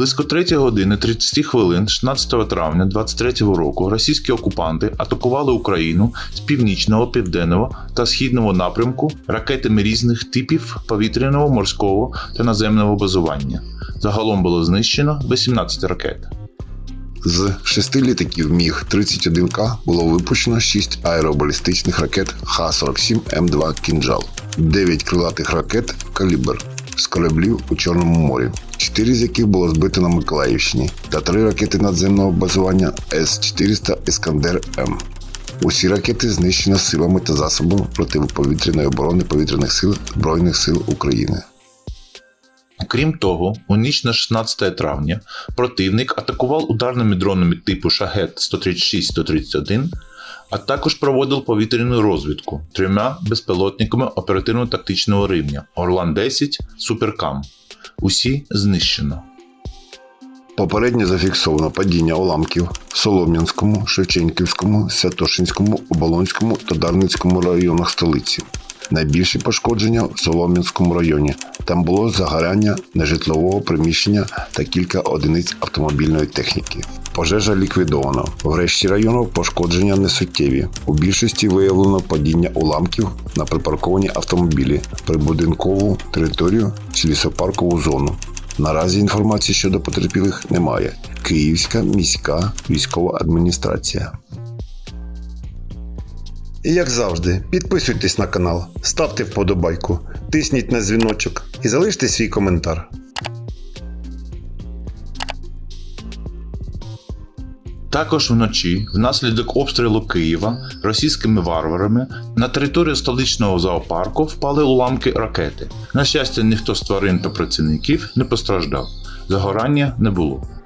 Близько 3 години 30 хвилин 16 травня 23 року російські окупанти атакували Україну з північного, південного та східного напрямку ракетами різних типів повітряного, морського та наземного базування. Загалом було знищено 18 ракет. З шести літаків Міг-31К було випущено 6 аеробалістичних ракет Х-47М2 «Кінжал», 9 крилатих ракет «Калібр» з кораблів у Чорному морі, 4 з яких було збито на Миколаївщині, та 3 ракети надземного базування С-400 Іскандер М. Усі ракети знищено силами та засобами протиповітряної оборони повітряних сил Збройних сил України. Крім того, у ніч на 16 травня противник атакував ударними дронами типу Шахет 136-131, а також проводив повітряну розвідку трьома безпілотниками оперативно-тактичного рівня Орлан-10 Суперкам. Усі знищено. Попередньо зафіксовано падіння уламків в Солом'янському, Шевченківському, Святошинському, Оболонському та Дарницькому районах столиці. Найбільші пошкодження в Солом'янському районі. Там було загоряння нежитлового приміщення та кілька одиниць автомобільної техніки. Пожежа ліквідовано. В решті районів пошкодження несуттєві. У більшості виявлено падіння уламків на припарковані автомобілі, прибудинкову територію чи лісопаркову зону. Наразі інформації щодо потерпілих немає. Київська міська військова адміністрація. І як завжди, підписуйтесь на канал, ставте вподобайку, тисніть на дзвіночок і залиште свій коментар. Також вночі, внаслідок обстрілу Києва російськими варварами, на територію столичного зоопарку впали уламки ракети. На щастя, ніхто з тварин та працівників не постраждав. Загорання не було.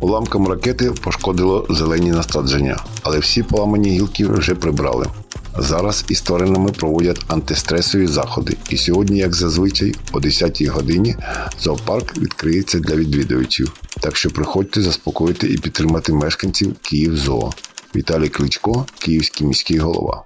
Уламком ракети пошкодило зелені насадження, але всі поламані гілки вже прибрали. Зараз із тваринами проводять антистресові заходи, і сьогодні, як зазвичай, о 10-й годині зоопарк відкриється для відвідувачів. Так що приходьте заспокоїти і підтримати мешканців Київ Зоо. Віталій Кличко, Київський міський голова.